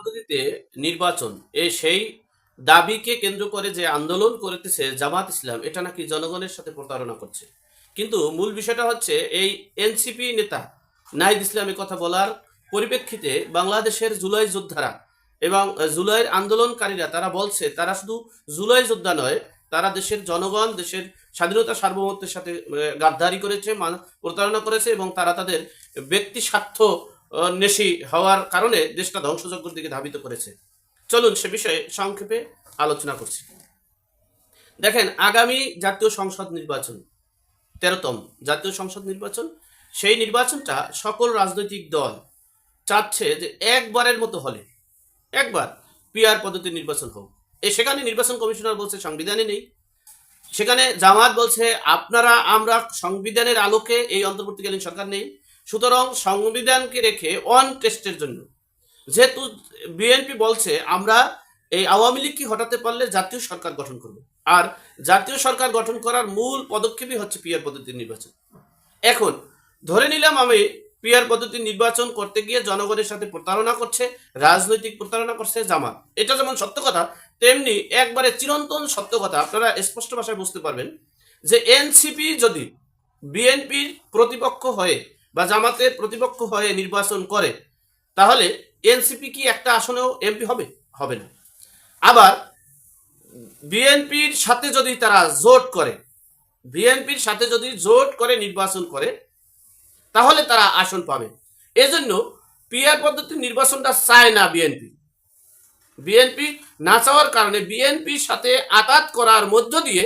পদ্ধতিতে নির্বাচন, এ সেই দাবিকে কেন্দ্র করে যে আন্দোলন করতেছে জামাত ইসলাম, এটা নাকি জনগণের সাথে প্রতারণা করছে। কিন্তু মূল বিষয়টা হচ্ছে, এই এনসিপি নেতা নাহিদ ইসলামের কথা বলার পরিপ্রেক্ষিতে বাংলাদেশের জুলাই যোদ্ধারা এবং জুলাইয়ের আন্দোলনকারীরা, তারা বলছে, তারা শুধু জুলাই যোদ্ধা নয়, তারা দেশের জনগণ, দেশের স্বাধীনতা সার্বভৌমত্বের সাথে গাদ্দারি করেছে প্রতারণা করেছে এবং তারা তাদের ব্যক্তি স্বার্থ নেশি হওয়ার কারণে দেশটা ধ্বংসযজ্ঞের দিকে ধাবিত করেছে। চলুন সে বিষয়ে সংক্ষেপে আলোচনা করছি। দেখেন, আগামী জাতীয় সংসদ নির্বাচন, তেরোতম জাতীয় সংসদ নির্বাচন, সেই নির্বাচনটা সকল রাজনৈতিক দল চাচ্ছে যে একবারের মতো হলে, একবার পিআর পদ্ধতির নির্বাচন হোক। এ সেখানে নির্বাচন কমিশনার বলছে, সংবিধানে নেই। সেখানে জামাত বলছে, আপনারা, আমরা সংবিধানের আলোকে এই অন্তর্বর্তীকালীন সরকার নেই। সুতরাং সংবিধানকে রেখে অন টেস্টের জন্য। যেহেতু বিএনপি বলছে আমরা এই আওয়ামী লীগকে হটাতে পারলে জাতীয় সরকার গঠন করব। আর জাতীয় সরকার গঠন করার মূল পদক্ষেপই হচ্ছে পিআর পদ্ধতির নির্বাচন। এখন ধরে নিলাম আমি পিআর পদ্ধতির নির্বাচন করতে গিয়ে জনগণের সাথে প্রতারণা করছে, রাজনৈতিক প্রতারণা করছে জামাত। এটা যেমন সত্য কথা, তেমনি একবারে চিরন্তন সত্য কথা, আপনারা স্পষ্ট ভাষায় বুঝতে পারবেন যে এনসিপি যদি বিএনপির প্রতিপক্ষ হয়ে বা জামাতের প্রতিপক্ষ হয়ে নির্বাচন করে, তাহলে এনসিপি কি একটা আসনেও এমপি হবে? হবে না। আবার বিএনপির সাথে যদি তারা জোট করে, বিএনপির সাথে যদি জোট করে নির্বাচন করে, তাহলে তারা আসন পাবে। এজন্য পিআর পদ্ধতির নির্বাচনটা চায় না বিএনপি। বিএনপি না চাওয়ার কারণে বিএনপির সাথে আঘাত করার মধ্য দিয়ে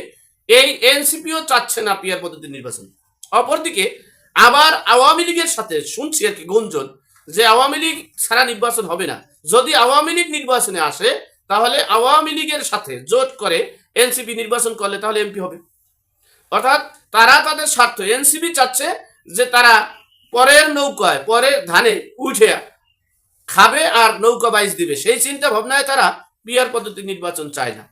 এই এনসিপিও চাচ্ছে না পিআর পদ্ধতির নির্বাচন। অপরদিকে আবার আওয়ামী লীগের সাথে শুনছি আর কি গুঞ্জন যে আওয়ামী লীগ ছাড়া নির্বাচন হবে না। যদি আওয়ামী লীগ নির্বাচনে আসে, তাহলে আওয়ামী লীগের সাথে জোট করে এনসিপি নির্বাচন করলে তাহলে এমপি হবে। অর্থাৎ তারা তাদের স্বার্থ, এনসিপি চাচ্ছে যে তারা পরের নৌকায়, পরের ধানে উঠে খাবে আর নৌকা বাইজ দিবে। সেই চিন্তা ভাবনায় তারা পিয়ার পদ্ধতি নির্বাচন চায় না।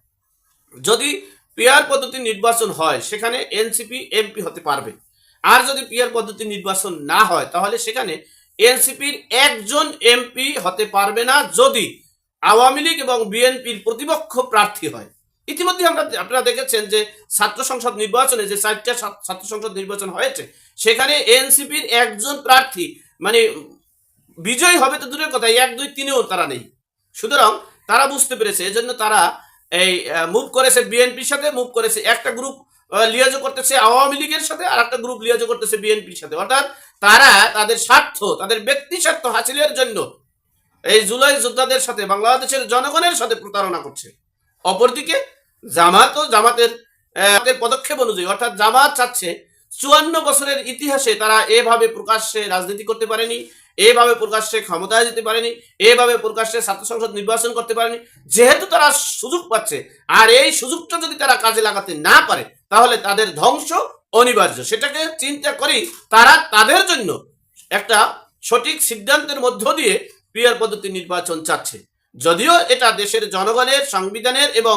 যদি পিয়ার পদ্ধতি নির্বাচন হয়, সেখানে এনসিপি, এমপি হতে পারবে। আর যদি পিয়ার পদ্ধতি নির্বাচন না হয়, তাহলে সেখানে এনসিপির একজন এমপি হতে পারবে না যদি আওয়ামী লীগ এবং বিএনপির প্রতিপক্ষ প্রার্থী হয়। ইতিমধ্যে আমরা আপনারা দেখেছেন যে ছাত্র সংসদ নির্বাচনে যে চারটা ছাত্র- সংসদ নির্বাচন হয়েছে, সেখানে এনসিপির একজন প্রার্থী মানে বিজয় হবে তো দূরের কথা, এক, দুই, তিনেও তারা নেই। সুতরাং তারা বুঝতে পেরেছে, এজন্য তারা এই মুভ করেছে বিএনপির সাথে মুভ করেছে একটা গ্রুপ লিয়াজো করতেছে আওয়ামী লীগের সাথে আর একটা গ্রুপ লিয়াজো করতেছে বিএনপির সাথে। অর্থাৎ তারা তাদের স্বার্থ, তাদের ব্যক্তি স্বার্থ হাসিলের জন্য এই জুলাই যোদ্ধাদের সাথে, বাংলাদেশের জনগণের সাথে প্রতারণা করছে। অপরদিকে জামাত ও জামাতের পদক্ষেপ অনুযায়ী, অর্থাৎ জামাত চাচ্ছে চুয়ান্ন বছরের ইতিহাসে তারা এভাবে প্রকাশ্যে রাজনীতি করতে পারেনি, এভাবে প্রকাশ্যে ক্ষমতায় যেতে পারেনি, এভাবে প্রকাশ্যে ছাত্র সংসদ নির্বাচন করতে পারেনি। যেহেতু তারা সুযোগ পাচ্ছে, আর এই সুযোগটা যদি তারা কাজে লাগাতে না পারে তাহলে তাদের ধ্বংস অনিবার্য। সেটাকে চিন্তা করেই তারা তাদের জন্য একটা সঠিক সিদ্ধান্তের মধ্য দিয়ে পিয়ার পদ্ধতি নির্বাচন চাচ্ছে। যদিও এটা দেশের জনগণের, সংবিধানের এবং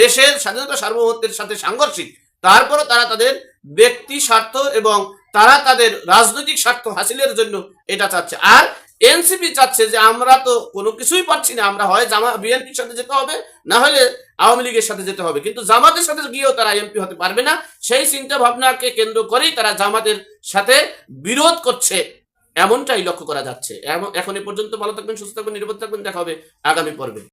দেশের স্বাধীনতা সার্বভৌমত্বের সাথে সাংঘর্ষিক, তারপরও তারা তাদের ব্যক্তি স্বার্থ এবং তারা তাদের রাজনৈতিক স্বার্থ হাসিলের জন্য এটা চাচ্ছে। আর এনসিপি চাচ্ছে যে আমরা তো কোনো কিছুই পাচ্ছি না, আমরা হয় জামা, বিএনপির সাথে যেতে হবে, না হলে আওয়ামী লীগের সাথে যেতে হবে। কিন্তু জামাতের সাথে গিয়েও তারা এমপি হতে পারবে না, সেই চিন্তা ভাবনাকে কেন্দ্র করেই তারা জামাতের সাথে বিরোধ করছে, এমনটাই লক্ষ্য করা যাচ্ছে। এখন এ পর্যন্ত ভালো থাকবেন, সুস্থ থাকবেন, নিরাপদ থাকবেন, দেখা হবে আগামী পর্বে।